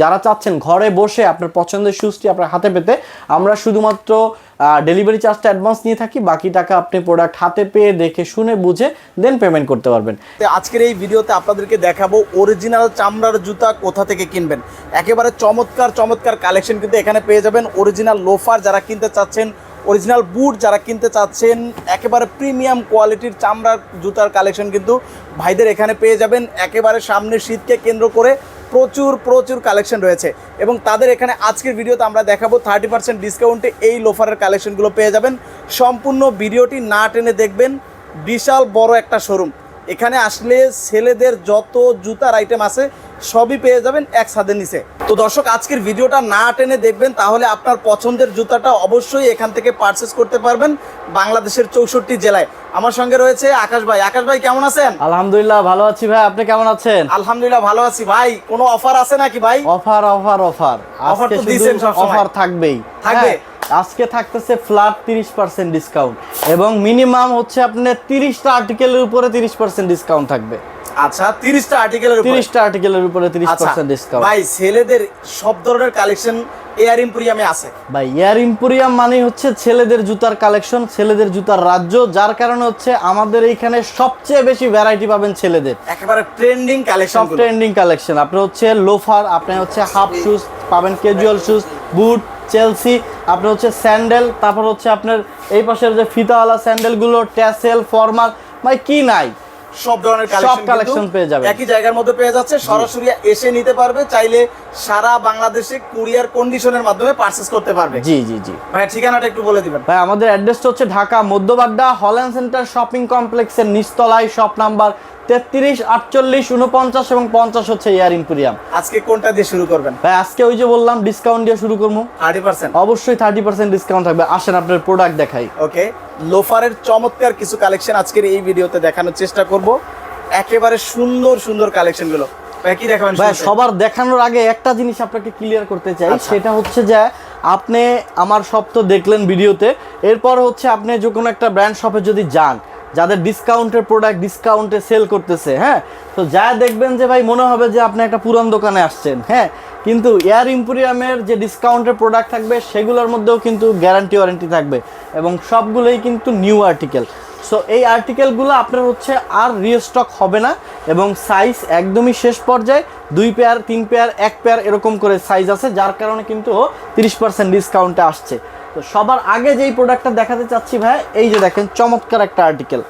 যারা চাচ্ছেন ঘরে বসে আপনার পছন্দের শুজটি আপনার হাতে পেতে, আমরা শুধুমাত্র ডেলিভারি চার্জটা অ্যাডভান্স নিয়ে থাকি, বাকি টাকা আপনি প্রোডাক্ট হাতে পেয়ে দেখে শুনে বুঝে দেন পেমেন্ট করতে পারবেন। আজকের এই ভিডিওতে আপনাদেরকে দেখাবো অরিজিনাল চামড়ার জুতা কোথা থেকে কিনবেন। একেবারে চমৎকার চমৎকার কালেকশন কিন্তু এখানে পেয়ে যাবেন অরিজিনাল লোফার যারা কিনতে চাচ্ছেন অরিজিনাল বুট যারা কিনতে চাচ্ছেন, একেবারে প্রিমিয়াম কোয়ালিটির চামড়ার জুতার কালেকশন কিন্তু ভাইদের এখানে পেয়ে যাবেন। একেবারে সামনে শীতকে কেন্দ্র করে প্রচুর প্রচুর কালেকশন রয়েছে। এবং তাদের এখানে আজকের ভিডিওতে আমরা দেখাবো থার্টি পার্সেন্ট ডিসকাউন্টে এই লোফারের কালেকশনগুলো পেয়ে যাবেন। সম্পূর্ণ ভিডিওটি না টেনে দেখবেন। বিশাল বড় একটা শোরুম এখানে আসলে ছেলেদের যত জুতার আইটেম আছে সবই পেয়ে যাবেন এক ছাদের নিচে। তো দর্শক আজকের ভিডিওটা না টেনে দেখবেন তাহলে আপনার পছন্দের জুতাটা অবশ্যই এখান থেকে পারচেস করতে পারবেন বাংলাদেশের চৌষট্টি জেলায়। আমার সঙ্গে রয়েছে আকাশ ভাই। আকাশ ভাই কেমন আছেন? আলহামদুলিল্লাহ ভালো আছি ভাই। আপনি কেমন আছেন? আলহামদুলিল্লাহ ভালো আছি। ভাই কোনো অফার আছে নাকি ভাই? অফার অফার অফার আজকে তো দিছেন অফার থাকবেই। থাকবে? হ্যাঁ, আজকে থাকতেছে ফ্ল্যাট তিরিশ পার্সেন্ট ডিসকাউন্ট এবং মিনিমাম হচ্ছে আপনার তিরিশটা আর্টিকেলের উপরে তিরিশ পার্সেন্ট ডিসকাউন্ট থাকবে। আচ্ছা তিরিশটা আর্টিকেলের উপরে। তিরিশটা আর্টিকেলের উপরে তিরিশ আচ্ছা পার্সেন্ট ডিসকাউন্ট ভাই ছেলেদের সব ধরনের কালেকশন এয়ার ইম্পোরিয়ামে আছে। ভাই এয়ার ইম্পোরিয়াম মানে হচ্ছে ছেলেদের জুতার কালেকশন ছেলেদের জুতার রাজ্য যার কারণে হচ্ছে আমাদের এইখানে সবচেয়ে বেশি ভ্যারাইটি পাবেন ছেলেদের। একেবারে ট্রেন্ডিং কালেকশন সব ট্রেন্ডিং কালেকশন আপনি হচ্ছে লোফার আপনি হচ্ছে হাফ শুজ পাবেন ক্যাজুয়াল শুজ বুট চেলসি আপনি হচ্ছে স্যান্ডেল তারপর হচ্ছে আপনার এই পাশের যে ফিতাওয়ালা স্যান্ডেলগুলো ট্যাসেল ফর্মাল ভাই কি নাই? সব ধরনের কালেকশন পেয়ে যাবে একই জায়গার মধ্যে পেয়ে যাচ্ছে। সরাসরি এসে নিতে পারবে চাইলে সারা বাংলাদেশে কুরিয়ার কন্ডিশনের মাধ্যমে পারচেজ করতে পারবে। জি জি জি। ভাই ঠিকানাটা একটু বলে দিবেন। ভাই আমাদের অ্যাড্রেসটা হচ্ছে Dhaka Madhyabadda Holland centre shopping কমপ্লেক্সের নিচতলায় শপ নাম্বার তেত্রিশ আটচল্লিশ উনপঞ্চাশ এবং পঞ্চাশ হচ্ছে এয়ার ইম্পোরিয়াম। আজকে কোনটা দিয়ে শুরু করবেন? ভাই আজকে ওই যে বললাম ডিসকাউন্ট দিয়ে শুরু করব। থার্টি পার্সেন্ট অবশ্যই থার্টি পার্সেন্ট ডিসকাউন্ট থাকবে। আসেন আপনার প্রোডাক্ট দেখাই। ওকে লোফারের চমৎকার কিছু কালেকশন আজকের এই ভিডিওতে দেখানোর চেষ্টা করব। একেবারে সুন্দর সুন্দর কালেকশনগুলো ভাই কি দেখাবেন ভাই সবার দেখানোর আগে একটা জিনিস আপনাকে ক্লিয়ার করতে চাই আচ্ছা। সেটা হচ্ছে যে আপনি আমার সব তো দেখলেন ভিডিওতে এরপর হচ্ছে আপনি যে কোনো একটা ব্র্যান্ড শপে যদি যান যাদের ডিসকাউন্টের প্রোডাক্ট ডিসকাউন্টে সেল করতেছে হ্যাঁ? তো যা দেখবেন যে ভাই মনে হবে যে আপনি একটা পুরান দোকানে আসছেন হ্যাঁ? কিন্তু এয়ার ইম্পোরিয়ামের যে ডিসকাউন্টের প্রোডাক্ট থাকবে, সেগুলোর মধ্যেও কিন্তু গ্যারান্টি ওয়ারেন্টি থাকবে এবং সবগুলোই কিন্তু নিউ আর্টিকেল সো এই আর্টিকেলগুলো আপনার হচ্ছে আর রিস্টক হবে না এবং সাইজ একদমই শেষ পর্যায়ে, দুই পেয়ার তিন পেয়ার এক পেয়ার এরকম করে সাইজ আছে, যার কারণে কিন্তু তিরিশ পার্সেন্ট ডিসকাউন্টে আসছে। তো সবার আগে যেই প্রোডাক্টটা দেখাতে চাচ্ছি ভাই, এই যে দেখেন চমৎকার একটা আর্টিকেল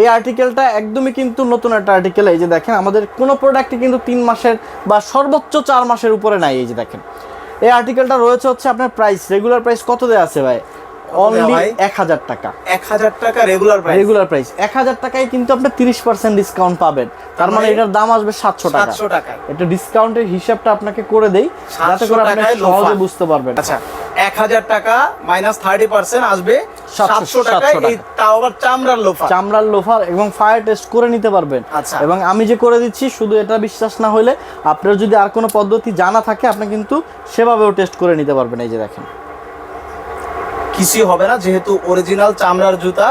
এই আর্টিকেলটা একদমই কিন্তু নতুন একটা আর্টিকেল এই যে দেখেন, আমাদের কোনো প্রোডাক্টই কিন্তু তিন মাসের বা সর্বোচ্চ চার মাসের উপরে নাই, এই যে দেখেন। এই আর্টিকেলটা রয়েছে হচ্ছে আপনার প্রাইস রেগুলার প্রাইস কত দেওয়া আছে ভাই? অনলি এক হাজার টাকা। এক হাজার টাকা রেগুলার প্রাইস রেগুলার প্রাইস এক হাজার টাকায় কিন্তু আপনি তিরিশ পার্সেন্ট ডিসকাউন্ট পাবেন। তার মানে মানে এটার দাম আসবে সাতশো টাকা। সাতশো টাকায় এটা ডিসকাউন্টের হিসাবটা আপনাকে করে দেই যাতে করে আপনি সহজে বুঝতে পারবেন। আচ্ছা এক হাজার টাকা মাইনাস থার্টি পার্সেন্ট আসবে সাতশো টাকায় 700 এই তাও আবার চামড়ার লোফা চামড়ার লোফার এবং ফায়ার টেস্ট করে নিতে পারবেন। আচ্ছা। এবং আমি যে করে দিচ্ছি শুধু এটা বিশ্বাস না হলে আপনার যদি আর কোনো পদ্ধতি জানা থাকে আপনি কিন্তু সেভাবেও টেস্ট করে নিতে পারবেন। এই যে দেখেন। কিছুই হবে না যেহেতু অরিজিনাল চামড়ার জুতা।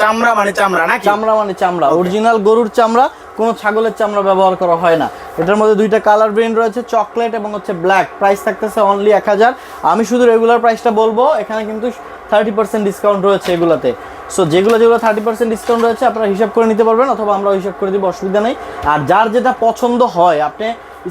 চামড়া মানে চামড়া নাকি? চামড়া মানে চামড়া। অরিজিনাল গরুর চামড়া কোনো ছাগলের চামড়া ব্যবহার করা হয় না। এটার মধ্যে দুইটা কালার ব্রেন রয়েছে চকলেট এবং হচ্ছে ব্ল্যাক প্রাইস থাকতেছে অনলি এক হাজার। আমি শুধু রেগুলার প্রাইসটা বলব এখানে কিন্তু থার্টি পার্সেন্ট ডিসকাউন্ট রয়েছে এগুলোতে। সো যেগুলো যেগুলো থার্টি পার্সেন্ট ডিসকাউন্ট রয়েছে আপনারা হিসাব করে নিতে পারবেন অথবা আমরা হিসাব করে দিব অসুবিধা নেই। আর যার যেটা পছন্দ হয় আপনি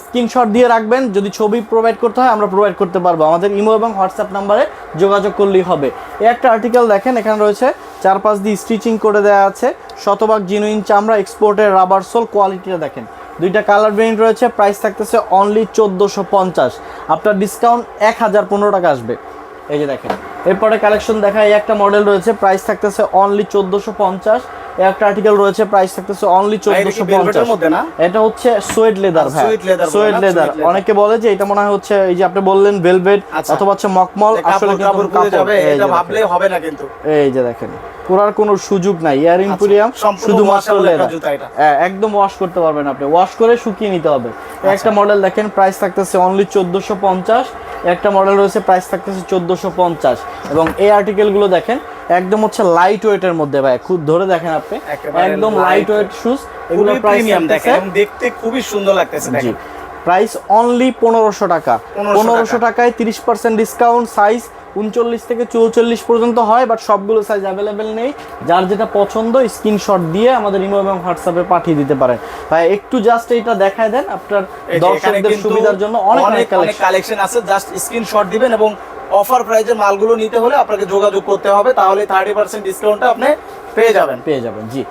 স্ক্রিনশট দিয়ে রাখবেন। যদি ছবি প্রোভাইড করতে হয়, আমরা প্রোভাইড করতে পারব। আমাদের ইমো এবং হোয়াটসঅ্যাপ নাম্বারে যোগাযোগ করলেই হবে। এই একটা আর্টিকেল দেখেন, এখানে রয়েছে চার পাঁচ দিয়ে স্টিচিং করে দেওয়া আছে। শতভাগ জিনুইন চামড়া এক্সপোর্টের রাবার সোল কোয়ালিটিটা দেখেন। দুইটা কালার ব্রেন্ড রয়েছে প্রাইস থাকতেছে অনলি চোদ্দোশো পঞ্চাশ। আপনার ডিসকাউন্ট এক হাজার পনেরো টাকা আসবে। এই যে দেখেন। এরপরে কালেকশন দেখা এই একটা মডেল রয়েছে প্রাইস থাকতেছে অনলি চোদ্দোশো পঞ্চাশ। একটা আর্টিকেল রয়েছে প্রাইস থাকতেছে অনলি চোদ্দোশো মধ্যে না? এটা হচ্ছে সোয়েড লেদার ভাই। সোয়েড লেদার অনেকে বলে যে এটা মনে হয় হচ্ছে এই যে আপনি বললেন ভেলভেট আচ্ছা। অথবা হচ্ছে মকমল আসলে কিন্তু কাপড়। এটা ভাবলে হবে না কিন্তু। এই যে দেখেন। পুরার কোনো সুযোগ নাই। এয়ার ইম্পোরিয়াম আচ্ছা, সম্পূর্ণ শুধুমাত্র লেদার এটা। একদম ওয়াশ করতে পারবেন আপনি। ওয়াশ করে শুকিয়ে নিতে হবে। একটা মডেল দেখেন প্রাইস থাকতেছে অনলি চোদ্দোশো পঞ্চাশ। একটা মডেল রয়েছে প্রাইস থাকতেছে চোদ্দোশো পঞ্চাশ। এবং এই আর্টিকেলগুলো দেখেন একদম হচ্ছে লাইট ওয়েটের মধ্যে ভাই। খুব ধরে দেখেন আপনি। একদম লাইট ওয়েট শুজ এগুলোর প্রাইস প্রিমিয়াম দেখেন দেখতে খুবই সুন্দর লাগতেছে দেখেন। প্রাইস অনলি পনেরোশো টাকা। পনেরোশো টাকায় তিরিশ পার্সেন্ট ডিসকাউন্ট সাইজ উনচল্লিশ থেকে চৌচল্লিশ পর্যন্ত হয় বাট সবগুলো সাইজ অ্যাভেলেবেল নেই। যার যেটা পছন্দ স্ক্রিনশট দিয়ে আমাদের ইমো এবং হোয়াটসঅ্যাপে পাঠিয়ে দিতে পারেন। ভাই একটু জাস্ট এইটা দেখায় দেন আপনার দর্শকদের সুবিধার জন্য অনেক অনেক কালেকশন আছে। জাস্ট স্ক্রিনশট দিবেন এবং অফার প্রাইজের মালগুলো নিতে হলে আপনাকে যোগাযোগ করতে হবে তাহলে থার্টি পার্সেন্ট ডিসকাউন্টটা আপনি পেয়ে যাবেন। পেয়ে যাবেন জি।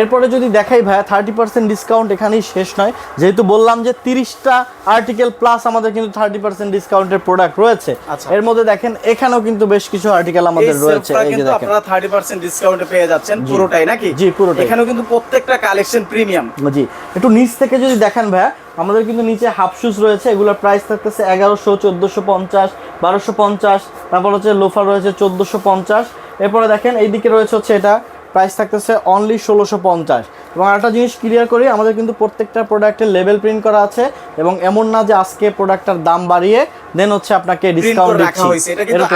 এরপরে যদি দেখাই ভাইয়া থার্টি পার্সেন্ট ডিসকাউন্ট এখানেই শেষ নয়। যেহেতু বললাম যে তিরিশটা আর্টিকেল প্লাস আমাদের কিন্তু থার্টি পার্সেন্ট ডিসকাউন্টের প্রোডাক্ট রয়েছে। আচ্ছা। এর মধ্যে দেখেন এখানেও কিন্তু বেশ কিছু আর্টিকেল আমাদের রয়েছে। এই যে দেখেন। আপনারা থার্টি পার্সেন্ট ডিসকাউন্টে পেয়ে যাচ্ছেন পুরোটাই নাকি? জি, পুরোটাই। এখানেও কিন্তু প্রত্যেকটা কালেকশন প্রিমিয়াম জি। একটু নিচ থেকে যদি দেখেন ভাইয়া আমাদের কিন্তু নিচে হাফ শুজ রয়েছে এগুলোর প্রাইস থাকতেছে এগারোশো চোদ্দোশো পঞ্চাশ বারোশো পঞ্চাশ তারপর হচ্ছে লোফার রয়েছে চোদ্দোশো পঞ্চাশ। এরপরে দেখেন এইদিকে রয়েছে হচ্ছে এটা প্রাইস থাকতেছে অনলি ষোলোশো পঞ্চাশ এবং একটা জিনিস ক্লিয়ার করি আমাদের কিন্তু প্রত্যেকটা প্রোডাক্টের লেভেল প্রিন্ট করা আছে এবং এমন না যে আজকে প্রোডাক্টটার দাম বাড়িয়ে দেন হচ্ছে আপনাকে ডিসকাউন্ট। এটা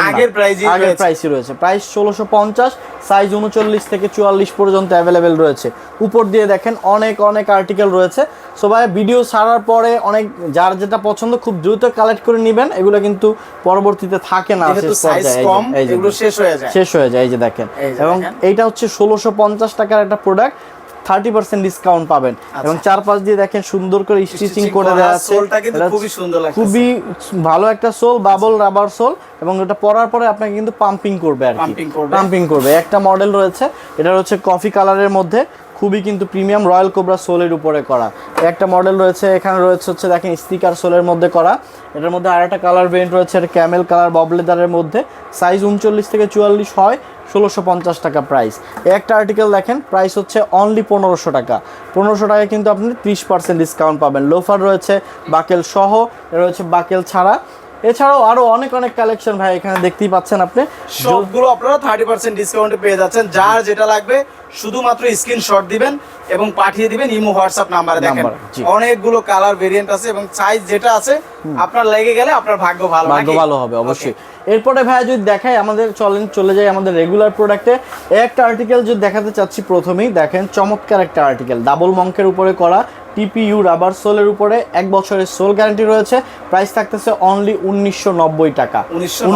আগের। প্রাইসই রয়েছে প্রাইস ষোলোশো পঞ্চাশ সাইজ উনচল্লিশ থেকে চুয়াল্লিশ পর্যন্ত অ্যাভেলেবেল রয়েছে। উপর দিয়ে দেখেন অনেক অনেক আর্টিকেল রয়েছে। সো ভাই ভিডিও সারার পরে অনেক যার যেটা পছন্দ খুব দ্রুত কালেক্ট করে নেবেন। এগুলো কিন্তু পরবর্তীতে থাকে না শেষ হয়ে যায়। শেষ হয়ে যায় এই যে দেখেন। এবং এইটা হচ্ছে ষোলোশো পঞ্চাশ টাকার একটা প্রোডাক্ট থার্টি পার্সেন্ট ডিসকাউন্ট পাবেন। এবং চারপাশ দিয়ে দেখেন সুন্দর করে স্টিচিং করে দেওয়া আছে। খুবই সুন্দর খুবই ভালো একটা সোল বাবল রাবার সোল এবং এটা পরার পরে আপনাকে কিন্তু পাম্পিং করবে আর কি। পাম্পিং করবে। একটা মডেল রয়েছে। এটা হচ্ছে কফি কালারের মধ্যে। খুবই কিন্তু প্রিমিয়াম রয়্যাল কোবরা সোলের উপরে করা। একটা মডেল রয়েছে, এখানে রয়েছে হচ্ছে দেখেন স্টিকার সোলের মধ্যে করা। এটার মধ্যে আরেকটা কালার ভেরিয়েন্ট রয়েছে, এটা ক্যামেল কালার ববলেদারের মধ্যে। সাইজ উনচল্লিশ থেকে চুয়াল্লিশ হয়, ষোলোশো পঞ্চাশ টাকা প্রাইস একটা আর্টিকেল দেখেন প্রাইস হচ্ছে অনলি পনেরোশো টাকা। পনেরোশো টাকায় কিন্তু আপনি ত্রিশ পার্সেন্ট ডিসকাউন্ট পাবেন। লোফার রয়েছে বাকেল সহ রয়েছে বাকেল ছাড়া। এছাড়াও আরও অনেক অনেক কালেকশন ভাই, এখানে দেখতেই পাচ্ছেন আপনি। সবগুলো আপনারা থার্টি পার্সেন্ট ডিসকাউন্টে পেয়ে যাচ্ছেন। যার যেটা লাগবে শুধুমাত্র স্ক্রিনশট দিবেন এবং পাঠিয়ে দিবেন ইমো হোয়াটসঅ্যাপ নাম্বারে দেখেন। অনেকগুলো কালার ভেরিয়েন্ট আছে এবং সাইজ যেটা আছে আপনার লেগে গেলে আপনার ভাগ্য ভালো। ভাগ্য ভালো হবে অবশ্যই। এরপরে ভাই যদি দেখাই আমাদের চলেন চলে যাই আমাদের রেগুলার প্রোডাক্টে একটা আর্টিকেল যদি দেখাতে চাচ্ছি প্রথমেই দেখেন চমৎকার একটা আর্টিকেল ডাবল মঙ্কের উপরে করা টিপিইউ রাবার সোলের উপরে এক বছরের সোল গ্যারান্টি রয়েছে। প্রাইস থাকতেছে অনলি উনিশশো নব্বই টাকা।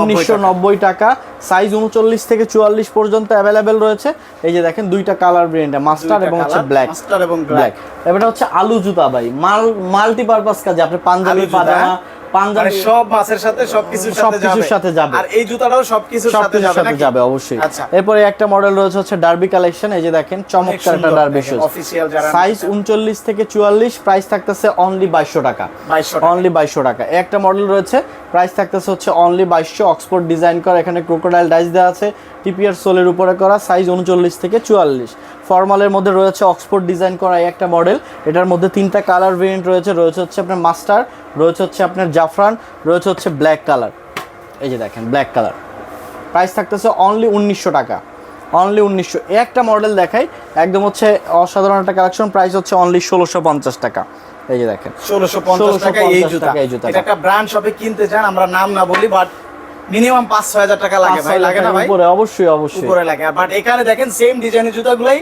উনিশশো নব্বই টাকা। সাইজ উনচল্লিশ থেকে চুয়াল্লিশ পর্যন্ত অ্যাভেলেবেল রয়েছে। এই যে দেখেন দুইটা কালার ব্র্যান্ড মাস্টার এবং হচ্ছে ব্ল্যাক মাস্টার এবং ব্ল্যাক। এবারে হচ্ছে আলু জুতা ভাই মাল মাল্টিপারপাস কাজে আপনি পাঞ্জাবি পাজামা পাঞ্জাবি। সব মাছের সাথে সবকিছুর সাথে যাবে। সাথে যাবে। আর এই জুতাটাও সবকিছুর সাথে যাবে সাথে যাবে অবশ্যই। আচ্ছা। এরপরে একটা মডেল রয়েছে হচ্ছে ডার্বি কালেকশন এই যে দেখেন চমৎকার একটা ডার্বি শুজ সাইজ উনচল্লিশ থেকে চুয়াল্লিশ প্রাইস থাকতেছে অনলি বাইশশো টাকা। 2200 টাকা। অনলি বাইশশো টাকা। একটা মডেল রয়েছে প্রাইস থাকতেছে হচ্ছে অনলি বাইশশো। অক্সফোর্ড ডিজাইন করা এখানে ক্রোকোডাইল ডাইস দেওয়া আছে টিপিআর সোলের উপরে করা সাইজ উনচল্লিশ থেকে চুয়াল্লিশ। ফর্মালের মধ্যে রয়েছে অক্সফোর্ড ডিজাইন করা এই একটা মডেল। এটার মধ্যে তিনটা কালার ভেরিয়েন্ট রয়েছে। রয়েছে হচ্ছে আপনার মাস্টার রয়েছে হচ্ছে আপনার জাফরান রয়েছে হচ্ছে ব্ল্যাক কালার এই যে দেখেন ব্ল্যাক কালার প্রাইস থাকতেছে অনলি উনিশশো টাকা। অনলি উনিশশো। একটা মডেল দেখাই একদম হচ্ছে অসাধারণ একটা কালেকশন প্রাইস হচ্ছে অনলি ষোলোশো পঞ্চাশ টাকা। এই যে দেখেন ষোলোশো পঞ্চাশ 1650 টাকা এই জুতা। এই। এটা একটা ব্র্যান্ড শপে কিনতে চান আমরা নাম না বলি বাট মিনিমাম পাঁচ ছয় হাজার টাকা লাগে ভাই লাগে না ভাই? উপরে অবশ্যই অবশ্যই। উপরে লাগে। বাট এখানে দেখেন সেম ডিজাইনের জুতাগুলাই।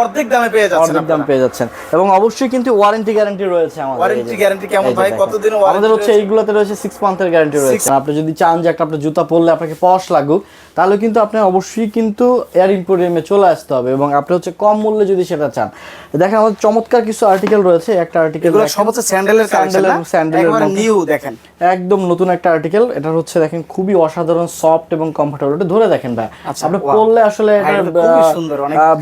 অর্ধেক দামে পেয়ে যাচ্ছেন অর্ধেক দাম পেয়ে যাচ্ছেন। এবং অবশ্যই কিন্তু ওয়ারেন্টি গ্যারান্টি রয়েছে আমাদের। ওয়ারেন্টি গ্যারান্টি কেমন ভাই? কতদিন ওয়ারেন্টি আমাদের হচ্ছে? এইগুলোতে রয়েছে সিক্স মান্থের গ্যারান্টি রয়েছে। আপনি যদি চান যে একটা আপনার জুতা পরলে আপনাকে পশ লাগুক তাহলে কিন্তু আপনি অবশ্যই কিন্তু এয়ার ইম্পোরিয়ামে চলে আসতে হবে এবং আপনি হচ্ছে কম মূল্যে যদি সেটা চান। দেখেন আমাদের চমৎকার কিছু আর্টিকেল রয়েছে। একটা আর্টিকেল সব হচ্ছে স্যান্ডেলের স্যান্ডেলের স্যান্ডেলের নিউ দেখেন। একদম নতুন একটা আর্টিকেল এটা হচ্ছে দেখেন খুবই অসাধারণ সফট এবং কমফোর্টেবল এটা ধরে দেখেন ভাই। আচ্ছা, আপনি. পরলে আসলে এটা সুন্দর,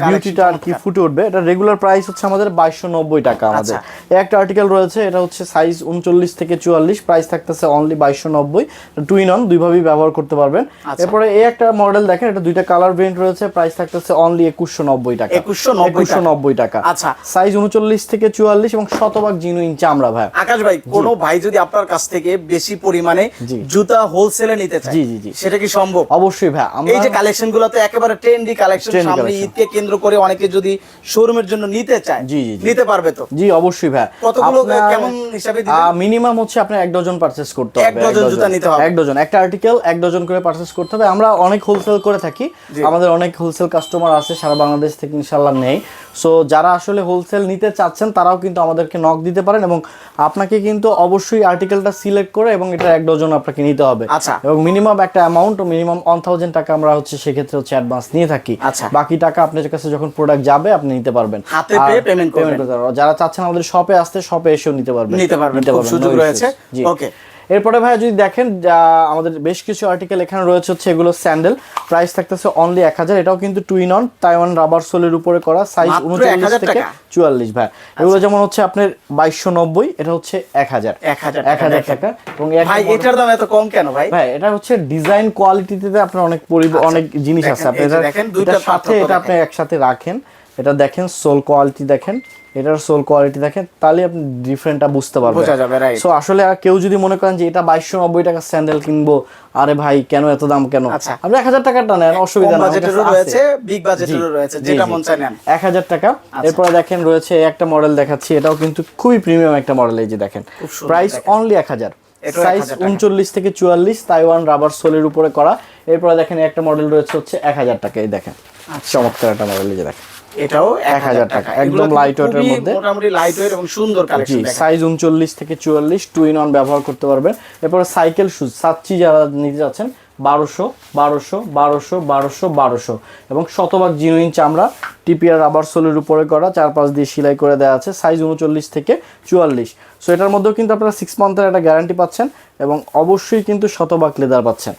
বিউটিটা আর কি ফুটে উঠবে। এটা রেগুলার প্রাইস হচ্ছে আমাদের বাইশশো নব্বই টাকা আমাদের। একটা আর্টিকেল রয়েছে এটা হচ্ছে সাইজ উনচল্লিশ থেকে চুয়াল্লিশ প্রাইস থাকতেছে অনলি বাইশশো নব্বই। টু ইন অন দুইভাবেই ব্যবহার করতে পারবেন। আচ্ছা। এরপরে এই একটা মডেল দেখেন এটা দুইটা কালার ভেরিয়েন্ট রয়েছে প্রাইস থাকতেছে অনলি একুশশো নব্বই টাকা। 2190 একুশশো নব্বই টাকা। আচ্ছা। সাইজ উনচল্লিশ থেকে চুয়াল্লিশ এবং শতভাগ জিনুইন চামড়া ভাই। আকাশ ভাই কোন ভাই যদি আপনার কাছ থেকে বেশি পরিমাণে জুতা হোলসেলে নিতে চায় জি, জি, জি। সেটা কি সম্ভব? অবশ্যই ভাই আমরা এই যে কালেকশনগুলো তো একেবারে ট্রেন্ডি কালেকশন সামনে ঈদকে কেন্দ্র করে অনেকে যদি শোরুমের জন্য নিতে চায় জি, জি। নিতে পারবে তো? জি অবশ্যই ভাই। কতগুলো কেমন হিসাবে দিবেন? মিনিমাম হচ্ছে আপনার এক ডজন পারচেজ করতে হবে এক ডজন জুতা নিতে হবে। এক ডজন একটা আর্টিকেল এক ডজন করে পারচেজ করতে হবে। আমরা অনেক হোলসেল করে থাকি আমাদের অনেক হোলসেল কাস্টমার আছে সারা বাংলাদেশ থেকে ইনশাল্লাহ নেই সো যারা আসলে হোলসেল নিতে চাচ্ছেন তারাও কিন্তু আমাদেরকে নক দিতে পারেন এবং আপনাকে কিন্তু অবশ্যই আর্টিকেলটা সিলেক্ট করে এবং এটা এক ডজন আপনাকে নিতে হবে আচ্ছা। এবং মিনিমাম একটা অ্যামাউন্ট মিনিমাম ওয়ান থাউজেন্ড টাকা আমরা হচ্ছে সেক্ষেত্রে হচ্ছে অ্যাডভান্স নিয়ে থাকি আচ্ছা। বাকি টাকা আপনার কাছে যখন প্রোডাক্ট যাবে আপনি নিতে পারবেন হাতে পেয়ে করবেন। করতে পারবেন। যারা চাচ্ছেন আমাদের শপে আসতে শপে এসেও নিতে পারবেন নিতে পারবেন, সুযোগ রয়েছে। issues। এরপরে ভাই যদি দেখেন আমাদের বেশ কিছু আর্টিকেল এখানে রয়েছে হচ্ছে এগুলো স্যান্ডেল প্রাইস থাকতেছে অনলি এক হাজার এটাও কিন্তু টুইন অন তাইওয়ান রাবার সোলের উপরে করা সাইজ উনচল্লিশ থেকে চুয়াল্লিশ ভাই। এগুলো যেমন হচ্ছে আপনার বাইশশো নব্বই এটা হচ্ছে এক হাজার। 1000 এক হাজার টাকা। এবং এটার দাম এত কম কেন ভাই? ভাই এটা হচ্ছে ডিজাইন কোয়ালিটিতে আপনার অনেক পরিব- অনেক জিনিস আছে। আপনি এটা- সাথে এটা আপনি একসাথে রাখেন। এটা দেখেন সোল কোয়ালিটি দেখেন। এটার সোল কোয়ালিটি দেখেন তাহলে আপনি ডিফারেন্টটা বুঝতে পারবেন। বোঝা যাবে, right. সো আসলে আর কেউ যদি মনে করেন যে এটা বাইশশো নব্বই টাকা স্যান্ডেল কিনবো আরে ভাই কেন এত দাম কেন? আচ্ছা। আপনি এক হাজার টাকাটা নেন অসুবিধা কম নেই বাজেটেরও রয়েছে বিগ বাজেটেরও রয়েছে যেটা মন চায় নেন। এক হাজার টাকা। এরপরে দেখেন রয়েছে একটা মডেল দেখাচ্ছি এটাও কিন্তু খুবই প্রিমিয়াম একটা মডেল এই যে দেখেন। প্রাইস অনলি এক হাজার। এটাও সাইজ 1000 টাকা। উনচল্লিশ থেকে চুয়াল্লিশ তাইওয়ান রাবার সোলের উপরে করা। এরপরে দেখেন একটা মডেল রয়েছে হচ্ছে এক হাজার টাকা এই দেখেন। আচ্ছা। চমৎকার একটা মডেল এই যে দেখেন। এটাও এক 1000 হাজার টাকা, একদম এর খুবই মধ্যে। মোটামুটি লাইট ওয়েট এবং সুন্দর কালেকশন সাইজ উনচল্লিশ থেকে চুয়াল্লিশ টু ইন ওয়ান ব্যবহার করতে পারবেন। এরপরে সাইকেল শুজ সাচ্চি যারা নিতে যাচ্ছেন বারোশো বারোশো বারোশো বারোশো বারোশো। এবং শতভাগ জিনুইন চামড়া টিপিআর রাবার সোলের উপরে করা চার পাঁচ দিয়ে সেলাই করে দেওয়া আছে সাইজ উনচল্লিশ থেকে চুয়াল্লিশ। সো এটার মধ্যেও কিন্তু আপনারা সিক্স মান্থের একটা গ্যারান্টি পাচ্ছেন এবং অবশ্যই কিন্তু শতভাগ লেদার পাচ্ছেন।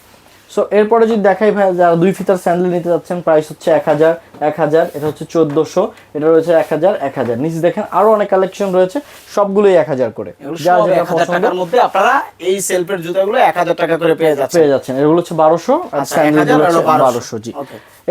সো এরপরে যদি দেখাই ভাই যারা দুই ফিতার স্যান্ডেল নিতে যাচ্ছেন প্রাইস হচ্ছে এক হাজার এক হাজার এটা হচ্ছে চোদ্দোশো এটা রয়েছে এক হাজার এক হাজার। নিচে দেখেন আরও অনেক কালেকশন রয়েছে সবগুলোই এক হাজার করে। যা যেটা 1000 পছন্দ। মধ্যে আপনারা এই সেলফের জুতাগুলো এক হাজার টাকা করে পেয়ে যাচ্ছেন পেয়ে যাচ্ছেন। এগুলো হচ্ছে বারোশো আর আচ্ছা, স্যান্ডেল 1000 আর হচ্ছে বারোশো। জি.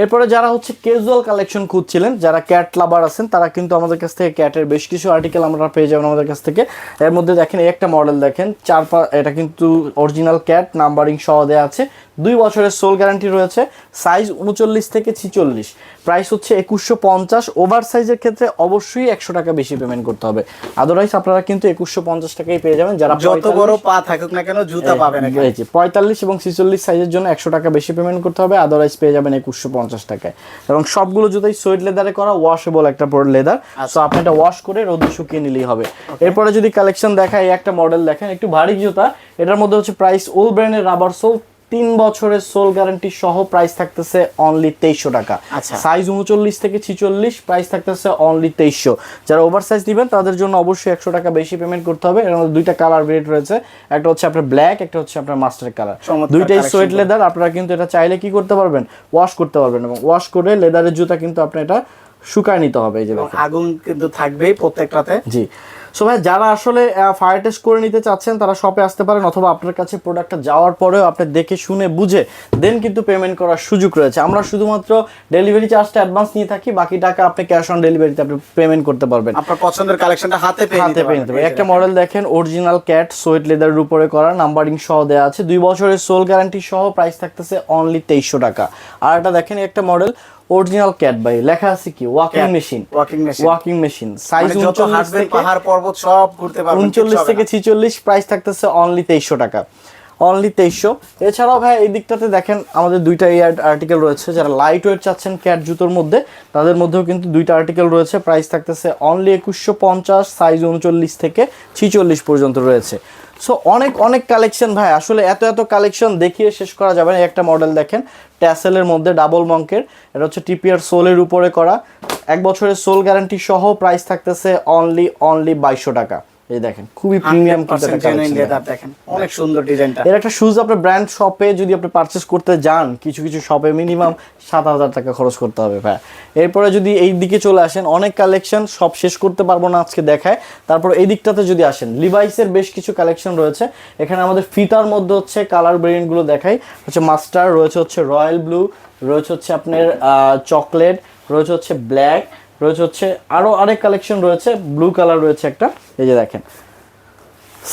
এরপরে যারা হচ্ছে ক্যাজুয়াল কালেকশন খুঁজছিলেন, যারা ক্যাট লাভার আছেন, তারা কিন্তু আমাদের কাছ থেকে ক্যাটের বেশ কিছু আর্টিকেল আমরা পেয়ে যাবেন আমাদের কাছ থেকে। এর মধ্যে দেখেন, এই একটা মডেল দেখেন, চার পা, এটা কিন্তু অরিজিনাল ক্যাট নাম্বারিং সহ দেওয়া আছে। দুই বছরের সোল গ্যারান্টি রয়েছে সাইজ উনচল্লিশ থেকে ছিচল্লিশ। প্রাইস হচ্ছে একুশশো পঞ্চাশ। ওভার সাইজের ক্ষেত্রে অবশ্যই একশো টাকা বেশি পেমেন্ট করতে হবে। আদারওয়াইজ আপনারা কিন্তু একুশশো পঞ্চাশ টাকাই পেয়ে যাবেন। যারা যত বড় পা থাকুক না কেন জুতা পাবেন পঁয়তাল্লিশ এবং ছিচল্লিশ সাইজের জন্য একশো টাকা বেশি পেমেন্ট করতে হবে। আদারওয়াইজ পেয়ে যাবেন একুশশো পঞ্চাশ টাকায়। এবং সবগুলো জুতাই সোয়েট লেদারে করা ওয়াশেবল একটা লেদার সো আপনি এটা ওয়াশ করে রোদে শুকিয়ে নিলেই হবে। এরপরে যদি কালেকশন দেখায় একটা মডেল দেখেন একটু ভারী জুতা। এটার মধ্যে হচ্ছে প্রাইস ওল ব্র্যান্ডের রাবার সোল তিন বছরের সোল গ্যারান্টি সহ প্রাইস থাকতেছে অনলি তেইশশো টাকা। আচ্ছা। সাইজ উনচল্লিশ থেকে ছিচল্লিশ প্রাইস থাকতেছে অনলি তেইশশো। যারা ওভার সাইজ দিবেন তাদের জন্য অবশ্যই একশো টাকা বেশি পেমেন্ট করতে হবে। এর মধ্যে দুইটা কালার ভেরিয়েন্ট রয়েছে। একটা হচ্ছে আপনার ব্ল্যাক একটা হচ্ছে আপনার মাস্টার কালার দুইটাই সোয়েট লেদার আপনারা কিন্তু এটা চাইলে কি করতে পারবেন? ওয়াশ করতে পারবেন এবং ওয়াশ করে লেদারের জুতা কিন্তু আপনি এটা শুকায় নিতে হবে এই যে আগুন কিন্তু থাকবেই প্রত্যেকটাতে জি। সো ভাই যারা আসলে ফায়ার টেস্ট করে নিতে চাচ্ছেন তারা শপে আসতে পারেন অথবা আপনার কাছে প্রোডাক্টটা যাওয়ার পরেও আপনি দেখে শুনে বুঝে দেন কিন্তু পেমেন্ট করার সুযোগ রয়েছে। আমরা শুধুমাত্র ডেলিভারি চার্জটা অ্যাডভান্স নিয়ে থাকি বাকি টাকা আপনি ক্যাশ অন ডেলিভারিতে আপনি পেমেন্ট করতে পারবেন। আপনার পছন্দের কালেকশনটা হাতে পেয়ে হাতে পেয়ে নিতে পারবেন। একটা মডেল দেখেন অরিজিনাল ক্যাট সোয়েট লেদারের উপরে করা নাম্বারিং সহ দেওয়া আছে। দুই বছরের সোল গ্যারান্টি সহ প্রাইস থাকতেছে অনলি তেইশশো টাকা। আর একটা দেখেন একটা মডেল অরিজিনাল ক্যাট ভাই লেখা আছে কি? Walking machine walking machine। Walking machine size যত উনচল্লিশ হাঁটবেন পাহাড় পর্বত সব ঘুরতে পারবেন থেকে না। ছিচল্লিশ প্রাইস থাকতেছে অনলি তেইশশো টাকা। অনলি তেইশশো। এছাড়াও ভাই এই দিকটাতে দেখেন আমাদের দুইটা এই আর্টিকেল রয়েছে। যারা লাইট ওয়েট চাচ্ছেন ক্যাট জুতোর মধ্যে তাদের মধ্যেও কিন্তু দুইটা আর্টিকেল রয়েছে। প্রাইস থাকতেছে অনলি একুশশো পঞ্চাশ সাইজ উনচল্লিশ থেকে ছিচল্লিশ পর্যন্ত রয়েছে। সো অনেক অনেক কালেকশন ভাই। আসলে এত এত কালেকশন দেখিয়ে শেষ করা যাবে না। একটা মডেল দেখেন। ট্যাসেলের মধ্যে ডাবল মঙ্কের এটা হচ্ছে টিপিআর সোলের উপরে করা। এক বছরের সোল গ্যারান্টি সহ প্রাইস থাকতেছে অনলি অনলি বাইশশো টাকা। এই দেখেন খুবই প্রিমিয়াম 100% দেখেন। অনেক সুন্দর ডিজাইনটা। এর একটা শুজ আপনার ব্র্যান্ড শপে যদি আপনি পারচেস করতে যান কিছু কিছু শপে মিনিমাম সাত হাজার টাকা খরচ করতে হবে ভাই। এরপরে যদি এই দিকে চলে আসেন অনেক কালেকশন সব শেষ করতে পারব না আজকে দেখায়। তারপর এই দিকটাতে যদি আসেন লিভাইসের বেশ কিছু কালেকশন রয়েছে। এখানে আমাদের ফিতার মধ্যে হচ্ছে কালার ভেরিয়েন্টগুলো দেখাই। হচ্ছে মাস্টার রয়েছে হচ্ছে রয়্যাল ব্লু রয়েছে হচ্ছে আপনার চকলেট রয়েছে হচ্ছে ব্ল্যাক রয়েছে হচ্ছে আরও আরেক কালেকশন রয়েছে ব্লু কালার রয়েছে একটা। এই যে দেখেন।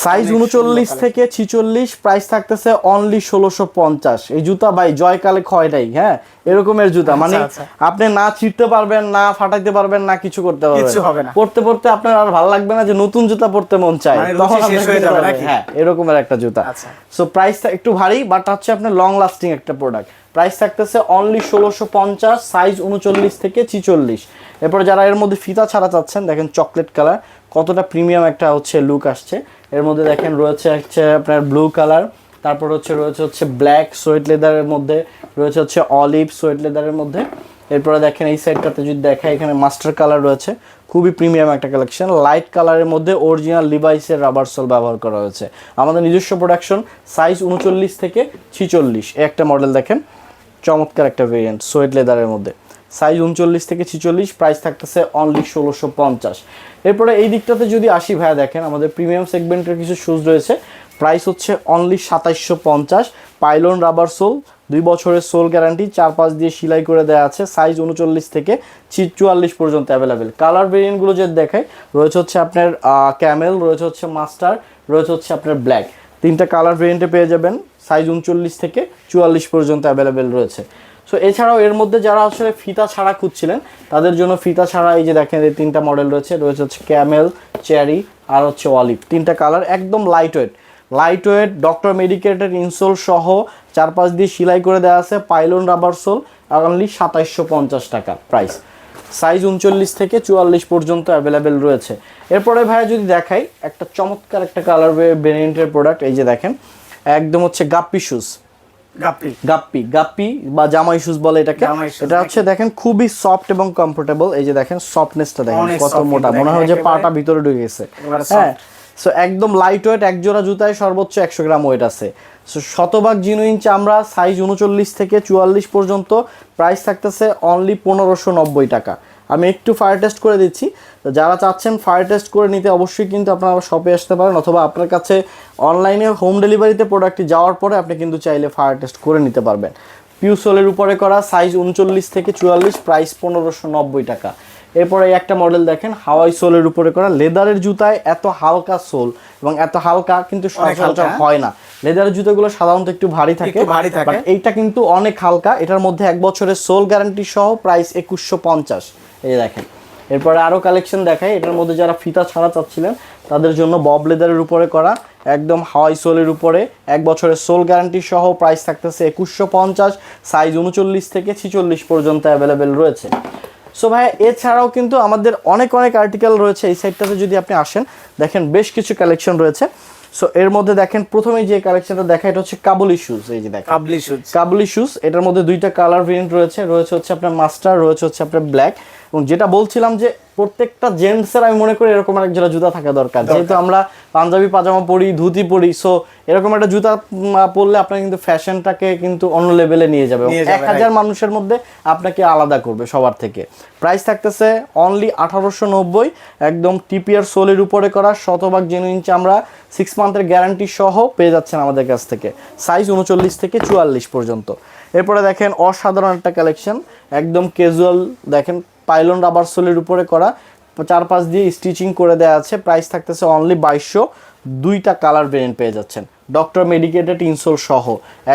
সাইজ উনচল্লিশ থেকে ছিচল্লিশ প্রাইস থাকতেছে অনলি ষোলোশো পঞ্চাশ। এই জুতা ভাই জয় কালে ক্ষয় নাই হ্যাঁ? এরকমের জুতা মানে আচ্ছা। আপনি না ছিঁড়তে পারবেন না ফাটাইতে পারবেন না কিছু করতে পারবেন। পড়তে পড়তে আপনার আর ভালো লাগবে না যে নতুন জুতা পড়তে মন চায়। মানে তখন হয়ে এরকমের একটা জুতা। আচ্ছা। সো প্রাইসটা একটু ভারী বাট হচ্ছে আপনার লং লাস্টিং একটা প্রোডাক্ট প্রাইস থাকতেছে অনলি ষোলোশো পঞ্চাশ সাইজ উনচল্লিশ থেকে ছিচল্লিশ। এরপরে যারা এর মধ্যে ফিতা ছাড়া চাচ্ছেন, দেখেন চকলেট কালার কতটা প্রিমিয়াম একটা হচ্ছে লুক আসছে। এর মধ্যে দেখেন রয়েছে হচ্ছে আপনার ব্লু কালার তারপর হচ্ছে রয়েছে হচ্ছে ব্ল্যাক সোয়েট লেদারের মধ্যে, রয়েছে হচ্ছে অলিভ সোয়েট লেদারের মধ্যে। এরপরে দেখেন এই সাইডটাতে যদি দেখা এখানে মাস্টার কালার রয়েছে, খুবই প্রিমিয়াম একটা কালেকশন লাইট কালারের মধ্যে অরিজিনাল লিভাইসের রাবার সোল ব্যবহার করা হয়েছে। আমাদের নিজস্ব প্রোডাকশন সাইজ উনচল্লিশ থেকে ছিচল্লিশ। একটা মডেল দেখেন। চমৎকার একটা ভেরিয়েন্ট সোয়েট লেদারের মধ্যে। সাইজ উনচল্লিশ থেকে ছিচল্লিশ প্রাইস থাকতেছে অনলি ষোলোশো পঞ্চাশ। এরপরে এই দিকটাতে যদি আসি ভাইয়া দেখেন, আমাদের প্রিমিয়াম সেগমেন্টের কিছু শুজ রয়েছে। প্রাইস হচ্ছে অনলি সাতাইশশো পঞ্চাশ। পাইলন রাবার সোল দুই বছরের সোল গ্যারান্টি চার পাঁচ দিয়ে সেলাই করে দেওয়া আছে। সাইজ উনচল্লিশ থেকে চুয়াল্লিশ পর্যন্ত অ্যাভেলেবেল কালার ভেরিয়েন্টগুলো যে দেখায় রয়েছে হচ্ছে আপনার ক্যামেল রয়েছে হচ্ছে মাস্টার রয়েছে হচ্ছে আপনার ব্ল্যাক তিনটা কালার ভেরিয়েন্টে পেয়ে যাবেন। সাইজ উনচল্লিশ থেকে চুয়াল্লিশ পর্যন্ত অ্যাভেলেবেল রয়েছে। সো এছাড়াও এর মধ্যে যারা আসলে ফিতা ছাড়া খুঁজছিলেন, তাদের জন্য ফিতা ছাড়া এই যে দেখেন, এই তিনটা মডেল রয়েছে রয়েছে হচ্ছে ক্যামেল চেরি আর হচ্ছে অলিভ তিনটা কালার একদম light weight light weight doctor medicated insole সহ চার পাঁচ দিয়ে সেলাই করে দেওয়া আছে পাইলন রাবার সোল অনলি সাতাইশশো পঞ্চাশ টাকা প্রাইস সাইজ উনচল্লিশ থেকে চুয়াল্লিশ পর্যন্ত অ্যাভেলেবেল রয়েছে। এরপরে ভাইয়া যদি দেখাই, একটা চমৎকার একটা কালার ভেরিয়েন্টের প্রোডাক্ট এই যে দেখেন একদম হচ্ছে গাপ্পি শুজ গাপ্পি। গাপ্পি গাপ্পি বা জামাই শুজ বলে এটাকে। এটা হচ্ছে দেখেন খুবই সফট এবং কমফোর্টেবল এই যে দেখেন সফটনেসটা দেখেন কত মোটা। মনে হয় যে পাটা ভিতরে ঢুকে গেছে। হ্যাঁ সো একদম লাইট ওয়েট এক জোড়া জুতায় সর্বোচ্চ একশো গ্রাম ওয়েট আছে। সো শতভাগ জিনুইন চামড়া সাইজ উনচল্লিশ থেকে চুয়াল্লিশ পর্যন্ত। প্রাইস থাকতেছে অনলি পনেরোশো নব্বই টাকা। আমি একটু ফায়ার টেস্ট করে দিচ্ছি। তো যারা চাচ্ছেন ফায়ার টেস্ট করে নিতে অবশ্যই কিন্তু আপনারা শপে আসতে পারেন অথবা আপনার কাছে অনলাইনে হোম ডেলিভারিতে প্রোডাক্টটি যাওয়ার পরে আপনি কিন্তু চাইলে ফায়ার টেস্ট করে নিতে পারবেন। পিউসোলের উপরে করা সাইজ উনচল্লিশ থেকে চুয়াল্লিশ প্রাইস পনেরোশো নব্বই টাকা। এরপরে এই একটা মডেল দেখেন হাওয়াই সোলের উপরে করা লেদারের জুতায় এত হালকা সোল এবং এত হালকা কিন্তু সচরাচর হ্যাঁ? হয় না। লেদারের জুতোগুলো সাধারণত একটু ভারী থাকে ভারী থাকে। এইটা কিন্তু অনেক হালকা এটার মধ্যে এক বছরের সোল গ্যারান্টি সহ প্রাইস একুশশো পঞ্চাশ। এই দেখেন। এরপরে আরও কালেকশন দেখায় এটার মধ্যে যারা ফিতা ছাড়া চাচ্ছিলেন তাদের জন্য বব লেদারের উপরে করা একদম হাওয়াই সোলের উপরে। এক বছরের সোল গ্যারান্টি সহ প্রাইস থাকতেছে একুশশো পঞ্চাশ সাইজ উনচল্লিশ থেকে ছিচল্লিশ পর্যন্ত অ্যাভেলেবেল রয়েছে। সো ভাই এছাড়াও কিন্তু আমাদের অনেক অনেক আর্টিকেল রয়েছে। এই সাইডটাতে যদি আপনি আসেন দেখেন বেশ কিছু কালেকশন রয়েছে। সো এর মধ্যে দেখেন প্রথমেই যে কালেকশনটা দেখা এটা হচ্ছে কাবুলি শুজ এই যে দেখেন। কাবলি শুজ কাবুলি শুজ এটার মধ্যে দুইটা কালার ভেরিয়েন্ট রয়েছে। রয়েছে হচ্ছে আপনার মাস্টার রয়েছে হচ্ছে আপনার ব্ল্যাক এবং যেটা বলছিলাম যে প্রত্যেকটা জেন্টসের আমি মনে করি এরকম এক জোড়া জুতা থাকা দরকার। যেহেতু আমরা পাঞ্জাবি পাজামা পরি ধুতি পরি সো এরকম একটা জুতা পরলে আপনার কিন্তু ফ্যাশনটাকে কিন্তু অন্য লেভেলে নিয়ে যাবে এক হাজার মানুষের মধ্যে আপনাকে আলাদা করবে সবার থেকে। প্রাইস থাকতেছে অনলি আঠারোশো নব্বই একদম টিপিআর সোলের উপরে করা শতভাগ জেনুইন চামড়া সিক্স মান্থের গ্যারান্টি সহ পেয়ে যাচ্ছেন আমাদের কাছ থেকে। সাইজ উনচল্লিশ থেকে চুয়াল্লিশ পর্যন্ত। এরপরে দেখেন অসাধারণ একটা কালেকশন একদম ক্যাজুয়াল দেখেন পাইলন রাবার সোলের উপরে করা। চার পাঁচ দিয়ে স্টিচিং করে দেওয়া আছে। প্রাইস থাকতেছে অনলি বাইশশো। দুইটা কালার ভেরিয়েন্ট পেয়ে যাচ্ছেন। ডক্টর মেডিকেটেড ইনসোল সহ।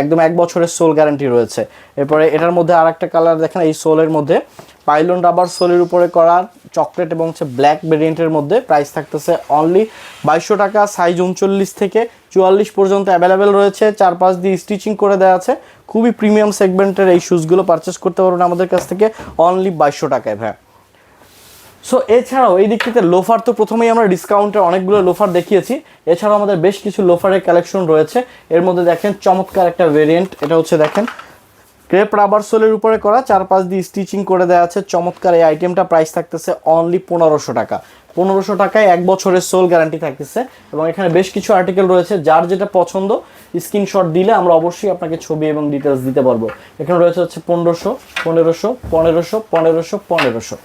একদম এক বছরের সোল গ্যারান্টি রয়েছে। এরপরে এটার মধ্যে আর একটা কালার দেখেন, এই সোলের মধ্যে পাইলন রাবার সোলের উপরে করা চকলেট এবং হচ্ছে ব্ল্যাক ভেরিয়েন্টের মধ্যে প্রাইস থাকতেছে অনলি বাইশশো টাকা সাইজ উনচল্লিশ থেকে চুয়াল্লিশ পর্যন্ত অ্যাভেলেবেল রয়েছে। চার পাঁচ দিয়ে স্টিচিং করে দেওয়া আছে। খুবই প্রিমিয়াম সেগমেন্টের এই শুজগুলো পারচেস করতে পারবেন আমাদের কাছ থেকে অনলি বাইশশো টাকায় ভাই সো এছাড়াও এই দিক থেকে লোফার তো প্রথমেই আমরা ডিসকাউন্টে অনেকগুলো লোফার দেখিয়েছি। এছাড়াও আমাদের বেশ কিছু লোফারের কালেকশন রয়েছে। এর মধ্যে দেখেন চমৎকার একটা ভেরিয়েন্ট এটা হচ্ছে দেখেন ক্রেপ রাবার সোলের উপরে করা চার পাঁচ দিয়ে স্টিচিং করে দেওয়া আছে। চমৎকার এই আইটেমটা প্রাইস থাকতেছে অনলি পনেরোশো টাকা। পনেরোশো টাকায় এক বছরের সোল গ্যারান্টি থাকতেছে এবং এখানে বেশ কিছু আর্টিকেল রয়েছে। যার যেটা পছন্দ স্ক্রিনশট দিলে আমরা অবশ্যই আপনাকে ছবি এবং ডিটেলস দিতে পারব। এখানে রয়েছে হচ্ছে পনেরোশো পনেরোশো পনেরোশো পনেরোশো পনেরোশো।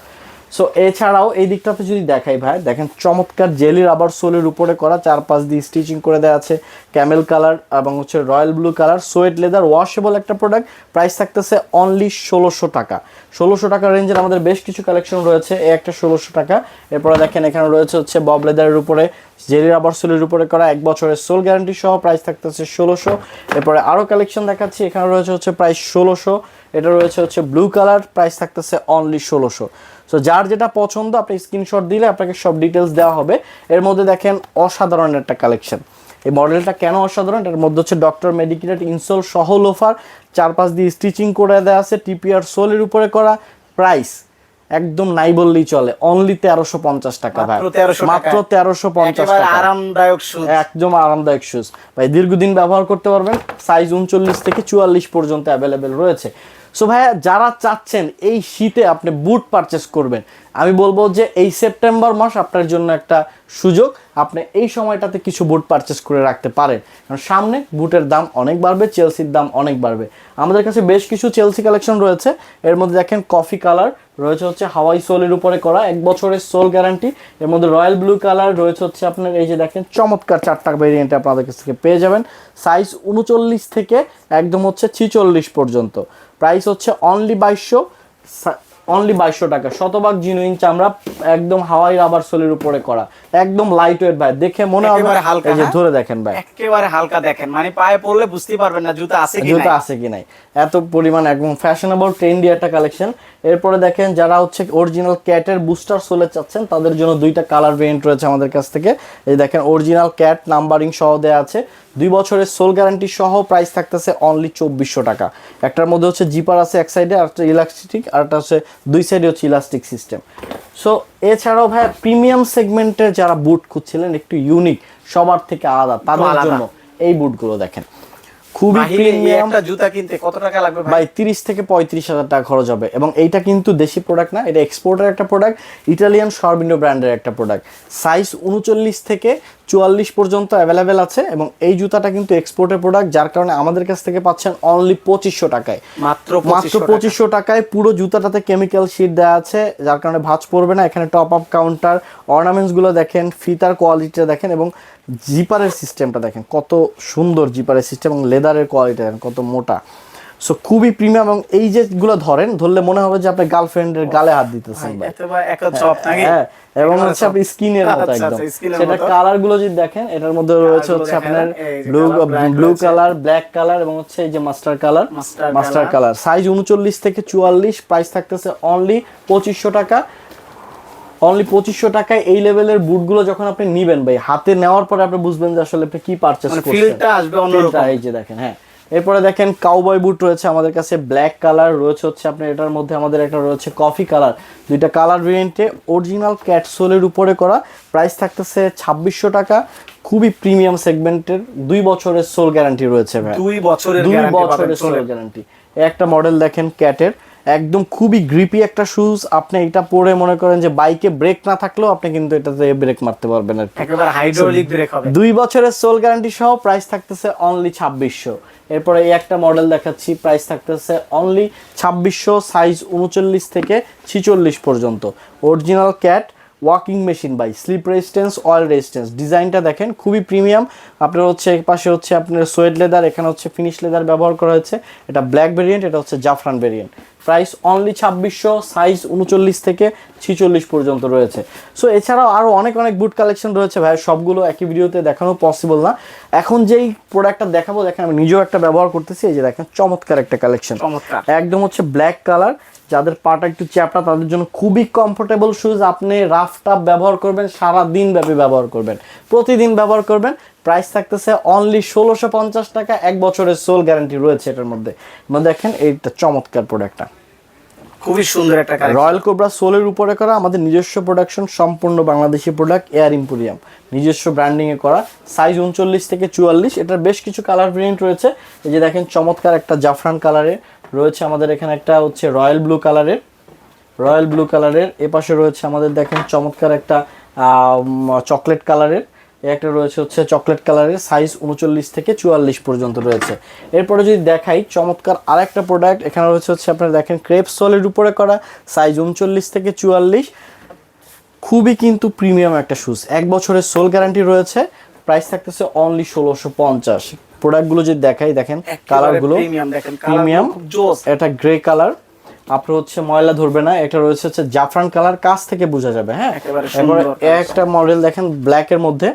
সো এছাড়াও এই দিকটাতে যদি দেখাই ভাই, দেখেন চমৎকার জেলি রাবার সোলের উপরে করা চার পাঁচ দিয়ে স্টিচিং করে দেওয়া আছে ক্যামেল কালার এবং হচ্ছে royal blue colour suede leather washable একটা প্রোডাক্ট প্রাইস থাকতেছে অনলি ষোলোশো টাকা। ষোলোশো টাকা রেঞ্জের আমাদের বেশ কিছু কালেকশন রয়েছে এ একটা ষোলোশো টাকা। এরপরে দেখেন এখানে রয়েছে হচ্ছে বব লেদারের উপরে জেরি রাবার সোলের উপরে করা এক বছরের সোল গ্যারান্টি সহ প্রাইস থাকতেছে ষোলোশো। এরপরে আরও কালেকশন দেখাচ্ছি, এখানে রয়েছে হচ্ছে প্রাইস ষোলোশো, এটা রয়েছে হচ্ছে ব্লু কালার, প্রাইস থাকতেছে অনলি ষোলোশো। সো যার যেটা পছন্দ, আপনি স্ক্রিনশট দিলে আপনাকে সব ডিটেলস দেওয়া হবে। এর মধ্যে দেখেন অসাধারণ একটা কালেকশন। এই মডেলটা কেন অসাধারণ? এর মধ্যে হচ্ছে ডক্টর মেডিকেটেড ইনসোল সহ লোফার চারপাশ দিয়ে স্টিচিং করে দেওয়া আছে টিপিআর সোলের উপরে করা প্রাইস একদম নাই বললেই চলে। অনলি তেরোশো পঞ্চাশ টাকা ভাই। মাত্র 1300 মাত্র টাকায়। তেরোশো পঞ্চাশ টাকা। আরামদায়ক শুজ একদম আরামদায়ক শুজ ভাই দীর্ঘদিন ব্যবহার করতে পারবেন। সাইজ উনচল্লিশ থেকে চুয়াল্লিশ পর্যন্ত অ্যাভেলেবেল রয়েছে। সো ভাইয়া, যারা চাচ্ছেন এই শীতে আপনি বুট পারচেস করবেন, আমি বলব যে এই সেপ্টেম্বর মাস আপনার জন্য একটা সুযোগ। আপনি এই সময়টাতে কিছু বুট পারচেস করে রাখতে পারেন। কারণ সামনে বুটের দাম অনেক বাড়বে চেলসির দাম অনেক বাড়বে। আমাদের কাছে বেশ কিছু চেলসি কালেকশন রয়েছে। এর মধ্যে দেখেন কফি কালার রয়েছে হচ্ছে হাওয়াই সোলের উপরে করা, এক বছরের সোল গ্যারান্টি এর মধ্যে রয়্যাল ব্লু কালার রয়েছে হচ্ছে আপনার এই যে দেখেন চমৎকার চারটা ভেরিয়েন্ট আপনাদের কাছ থেকে পেয়ে যাবেন। সাইজ উনচল্লিশ থেকে একদম হচ্ছে ছিচল্লিশ পর্যন্ত। প্রাইস হচ্ছে অনলি বাইশশো অনলি বাইশশো টাকা। শতভাগ জিনুইন চামড়া একদম হাওয়াই রাবার সোলের উপরে করা। একদম লাইট ওয়েট ভাই। দেখে মনে হবে হালকা, যে হ্যাঁ? ধরে দেখেন ভাই। একেবারে হালকা দেখেন। মানে পায়ে পড়লে বুঝতেই পারবেন না জুতা আছে কি জুতা আছে কি নাই। এত পরিমাণ একদম ফ্যাশনেবল ট্রেন্ডি একটা কালেকশন এরপরে দেখেন যারা হচ্ছে অরিজিনাল ক্যাটের বুস্টার সোলে চাচ্ছেন তাদের জন্য দুইটা কালার ভেরিয়েন্ট রয়েছে আমাদের কাছ থেকে। এই দেখেন অরিজিনাল ক্যাট নাম্বারিং সহ দেওয়া আছে। দুই বছরের সোল গ্যারান্টি সহ প্রাইস থাকতেছে অনলি চব্বিশশো টাকা। একটার মধ্যে হচ্ছে জিপার আছে এক সাইডে আর একটা ইলাস্টিক আর একটা হচ্ছে দুই সাইডে হচ্ছে ইলাস্টিক সিস্টেম সো এছাড়াও ভাই প্রিমিয়াম সেগমেন্টের যারা বুট খুঁজছিলেন একটু ইউনিক সবার থেকে আলাদা তাদের জন্য এই বুটগুলো দেখেন। খুবই প্রিমিয়াম একটা জুতা কিনতে কত টাকা লাগবে ভাই? ভাই তিরিশ থেকে পঁয়ত্রিশ হাজার টাকা খরচ হবে। এবং এইটা কিন্তু দেশি প্রোডাক্ট না এটা এক্সপোর্টের একটা প্রোডাক্ট ইটালিয়ান সরবিন্ডো ব্র্যান্ডের একটা প্রোডাক্ট সাইজ উনচল্লিশ থেকে চুয়াল্লিশ পর্যন্ত অ্যাভেলেবেল আছে এবং এই জুতাটা কিন্তু এক্সপোর্টের প্রোডাক্ট যার কারণে আমাদের কাছ থেকে পাচ্ছেন অনলি পঁচিশশো টাকায়। মাত্র মাত্র পঁচিশশো টাকায় পুরো জুতাটাতে কেমিক্যাল শিট দেওয়া আছে যার কারণে ভাঁজ পড়বে না। এখানে টপ আপ কাউন্টার অর্নামেন্টসগুলো দেখেন ফিতার কোয়ালিটিটা দেখেন এবং জিপারের সিস্টেমটা দেখেন। কত সুন্দর জিপারের সিস্টেম এবং লেদারের কোয়ালিটি দেখেন কত মোটা। সো খুবই প্রিমিয়াম এবং এই যেগুলো ধরেন ধরলে মনে হবে যে আপনি গার্লফ্রেন্ডের গালে হাত দিতেছেন হ্যাঁ এবং হচ্ছে আপনি স্কিনের মতো আচ্ছা, একদম। আচ্ছা, সেটা কালারগুলো যদি দেখেন এটার মধ্যে রয়েছে হচ্ছে আপনার blue blue colour black colour এবং হচ্ছে এই যে master colour master colour size উনচল্লিশ থেকে চুয়াল্লিশ প্রাইস থাকতেছে অনলি পঁচিশশো টাকা। অনলি পঁচিশশো টাকায় এই লেভেলের বুটগুলো যখন আপনি নিবেন ভাই হাতে নেওয়ার পরে আপনি বুঝবেন যে আসলে আপনি কি পারচেস মানে করছেন। ফিলটা আসবে অন্যরকম। এই যে দেখেন হ্যাঁ। এরপরে দেখেন কাউবয় বুট রয়েছে আমাদের কাছে ব্ল্যাক কালার রয়েছে হচ্ছে আপনার এটার মধ্যে আমাদের একটা রয়েছে কফি কালার দুইটা কালার ভেরিয়েন্টে অরিজিনাল ক্যাটসোলের উপরে করা। প্রাইস থাকতেছে ছাব্বিশশো টাকা। খুবই প্রিমিয়াম সেগমেন্টের দুই বছরের সোল গ্যারান্টি রয়েছে ভাই। দুই বছরের দুই বছরের সোল গ্যারান্টি একটা মডেল দেখেন ক্যাটের একদম খুবই গ্রিপি একটা শুজ আপনি এটা পরে মনে করেন যে বাইকে ব্রেক না থাকলেও আপনি কিন্তু এটাতে ব্রেক মারতে পারবেন আর একেবারে হাইড্রোলিক ব্রেক হবে। দুই বছরের সোল গ্যারান্টি সহ প্রাইস থাকতেছে অনলি ছাব্বিশশো। এরপরে এই একটা মডেল দেখাচ্ছি প্রাইস থাকতেছে অনলি ছাব্বিশশো সাইজ উনচল্লিশ থেকে ছিচল্লিশ পর্যন্ত। Original Cat walking machine by slip resistance oil resistance. ডিজাইনটা দেখেন খুবই প্রিমিয়াম। আপনার হচ্ছে এক পাশে হচ্ছে আপনার সোয়েড লেদার এখানে হচ্ছে ফিনিশ লেদার ব্যবহার করা হয়েছে। এটা ব্ল্যাক ভেরিয়েন্ট এটা হচ্ছে জাফরান ভেরিয়েন্ট। প্রাইস অনলি ছাব্বিশশো সাইজ উনচল্লিশ থেকে ছিচল্লিশ পর্যন্ত রয়েছে। সো এছাড়াও আরও অনেক অনেক বুট কালেকশন রয়েছে। ভাই সবগুলো একই ভিডিওতে দেখানো পসিবল না। এখন যেই প্রোডাক্টটা দেখাবো দেখেন আমি নিজেও একটা ব্যবহার করতেছি। এই যে দেখেন চমৎকার একটা কালেকশন চমৎকার। একদম হচ্ছে ব্ল্যাক কালার যাদের পাটা একটু চ্যাপটা তাদের জন্য খুবই কমফোর্টেবল শুজ আপনি রাফ টাফ ব্যবহার করবেন সারা দিন ব্যাপী ব্যবহার করবেন। প্রতিদিন ব্যবহার করবেন। প্রাইস থাকতেছে অনলি ষোলোশো পঞ্চাশ টাকা। এক বছরের সোল গ্যারান্টি রয়েছে এটার মধ্যে। মানে দেখেন এইটা চমৎকার প্রোডাক্টটা খুবই সুন্দর একটা রয়্যাল কোবরা সোলের উপরে করা আমাদের নিজস্ব প্রোডাকশন সম্পূর্ণ বাংলাদেশি প্রোডাক্ট এয়ার ইম্পোরিয়াম নিজস্ব ব্র্যান্ডিং এ করা। সাইজ উনচল্লিশ থেকে চুয়াল্লিশ। এটার বেশ কিছু কালার ভেরিয়েন্ট রয়েছে। এই যে দেখেন চমৎকার একটা জাফরান কালারের রয়েছে আমাদের এখানে একটা হচ্ছে রয়্যাল ব্লু কালারের, রয়্যাল ব্লু কালারের। এপাশে রয়েছে আমাদের দেখেন চমৎকার একটা চকলেট কালারের। একটা রয়েছে হচ্ছে চকলেট কালারের, সাইজ উনচল্লিশ থেকে চুয়াল্লিশ পর্যন্ত রয়েছে। এরপরে যদি দেখাই, চমৎকার আরেকটা প্রোডাক্ট, এখানে রয়েছে হচ্ছে আপনারা দেখেন ক্রেপ সোলের উপরে করা, সাইজ উনচল্লিশ থেকে চুয়াল্লিশ। খুবই কিন্তু প্রিমিয়াম একটা শুজ এক বছরের সোল গ্যারান্টি রয়েছে প্রাইস থাকতেছে অনলি ষোলোশো পঞ্চাশ। প্রোডাক্টগুলো যদি দেখাই দেখেন কালারগুলো প্রিমিয়াম দেখেন প্রিমিয়াম। জোস। এটা গ্রে কালার। আপনার হচ্ছে ময়লা ধরবে না এটা রয়েছে হচ্ছে জাফরান কালার কাছ থেকে বোঝা যাবে হ্যাঁ? একেবারে সুন্দর কাজ। একটা মডেল দেখেন ব্ল্যাকের মধ্যে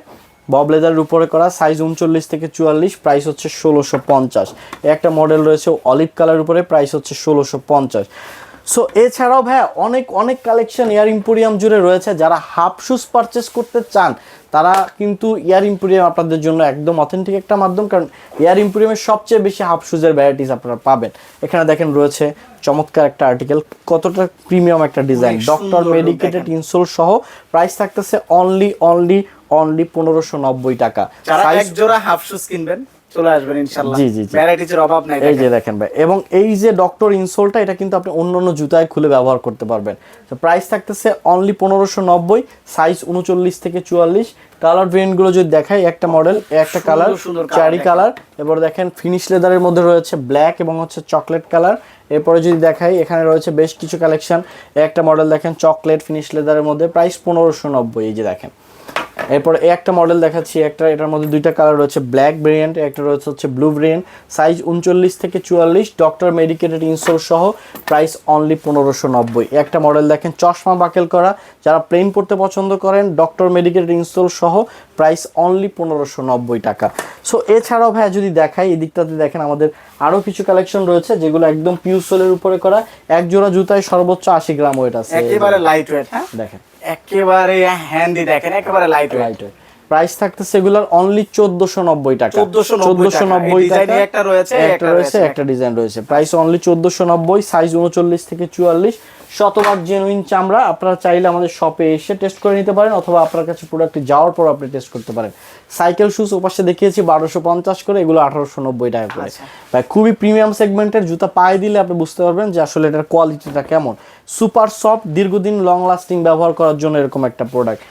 বব লেদারের উপরে করা সাইজ উনচল্লিশ থেকে চুয়াল্লিশ প্রাইস হচ্ছে ষোলোশো পঞ্চাশ। একটা মডেল রয়েছে অলিভ কালার উপরে প্রাইস হচ্ছে ষোলোশো পঞ্চাশ। সো এছাড়াও ভাইয়া অনেক অনেক কালেকশন এয়ার ইম্পোরিয়াম জুড়ে রয়েছে যারা হাফ শুজ পারচেস করতে চান তারা কিন্তু এয়ার ইম্পোরিয়াম আপনাদের জন্য একদম অথেন্টিক একটা মাধ্যম কারণ এয়ার ইম্পোরিয়ামের সবচেয়ে বেশি হাফ শুজের ভ্যারাইটিস আপনারা পাবেন। এখানে দেখেন রয়েছে চমৎকার একটা আর্টিকেল কতটা প্রিমিয়াম একটা ডিজাইন ডক্টর মেডিকেটেড ইনসোল সহ প্রাইস থাকতেছে অনলি অনলি অনলি পনেরোশো নব্বই টাকা। এক জোড়া হাফ শুজ কিনবেন চলে আসবেন ইনশাআল্লাহ। জি, জি, জি। অভাব নাই এই যে দেখেন। দেখেন ভাই এবং এই যে ডক্টর ইনসোলটা এটা কিন্তু আপনি অন্য অন্য জুতায় খুলে ব্যবহার করতে পারবেন। তো প্রাইস থাকতেছে অনলি পনেরোশো নব্বই সাইজ উনচল্লিশ থেকে চুয়াল্লিশ। কালার ভেরিয়েন্টগুলো যদি দেখাই একটা মডেল একটা কালার চারি কালার এবার দেখেন। ফিনিশ লেদারের মধ্যে রয়েছে ব্ল্যাক এবং হচ্ছে চকলেট কালার এরপরে যদি দেখাই এখানে রয়েছে বেশ কিছু কালেকশন একটা মডেল দেখেন চকলেট ফিনিশ লেদারের মধ্যে প্রাইস পনেরোশো নব্বই এই যে দেখেন। এরপর একটা মডেল দেখাচ্ছি একটা এটার মধ্যে দুইটা কালার রয়েছে ব্ল্যাক ভেরিয়েন্ট একটা রয়েছে হচ্ছে ব্লু ভেরিয়েন্ট সাইজ উনচল্লিশ থেকে চুয়াল্লিশ ডক্টর মেডিকেটেড ইনসোল সহ প্রাইস অনলি পনেরোশো নব্বই। একটা মডেল দেখেন চশমা বাকেল করা যারা প্লেন পড়তে পছন্দ করেন ডক্টর মেডিকেটেড ইনসোল সহ প্রাইস অনলি পনেরোশো নব্বই টাকা। সো এছাড়াও ভাই যদি দেখাই এই দিকটাতে দেখেন আমাদের আরও কিছু কালেকশন রয়েছে যেগুলো একদম পিউসোলের উপরে করা এক জোড়া জুতায় সর্বোচ্চ আশি গ্রাম ওয়েট আছে। একেবারে লাইট ওয়েট হ্যাঁ? দেখেন। একেবারে হ্যান্ডি দেখেন একেবারে লাইট লাইট প্রাইস থাকতেছে এগুলোর অনলি চোদ্দশো নব্বই টাকা। 1490 টাকা। একটা রয়েছে, একটা রয়েছে রয়েছে। একটা ডিজাইন রয়েছে। প্রাইস অনলি চোদ্দশো নব্বই সাইজ উনচল্লিশ থেকে চুয়াল্লিশ। শতভাগ জেনুইন চামড়া আপনারা চাইলে আমাদের শপে এসে টেস্ট করে নিতে পারেন অথবা আপনার কাছে প্রোডাক্টটি যাওয়ার পর আপনি টেস্ট করতে পারেন। সাইকেল শুজ ওপাশে দেখিয়েছি বারোশো পঞ্চাশ করে এগুলো আঠারোশো নব্বই টাকা করে। আচ্ছা। ভাই খুবই প্রিমিয়াম সেগমেন্টের জুতা পায়ে দিলে আপনি বুঝতে পারবেন যে আসলে এটার কোয়ালিটিটা কেমন। সুপার সফট দীর্ঘদিন লং লাস্টিং ব্যবহার করার জন্য এরকম একটা প্রোডাক্ট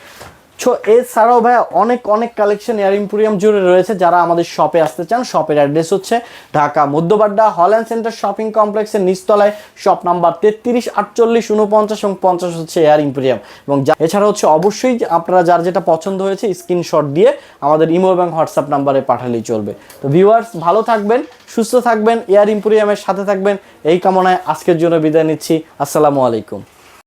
সো এছাড়াও ভাই অনেক অনেক কালেকশন এয়ার ইম্পোরিয়াম জুড়ে রয়েছে যারা আমাদের শপে আসতে চান। শপের অ্যাড্রেস হচ্ছে Dhaka, Madhya Badda Holland Centre shopping কমপ্লেক্সের নিচতলায়। শপ নাম্বার তেত্রিশ, আটচল্লিশ উনপঞ্চাশ এবং পঞ্চাশ হচ্ছে এয়ার ইম্পোরিয়াম এবং এছাড়া হচ্ছে অবশ্যই আপনারা যার যেটা পছন্দ হয়েছে স্ক্রিনশট দিয়ে আমাদের ইমো এবং হোয়াটসঅ্যাপ নাম্বারে পাঠালেই চলবে। তো ভিউয়ার্স ভালো থাকবেন, সুস্থ থাকবেন এয়ার ইম্পোরিয়ামের সাথে থাকবেন। এই কামনায় আজকের জন্য বিদায় নিচ্ছি। আসসালামু আলাইকুম।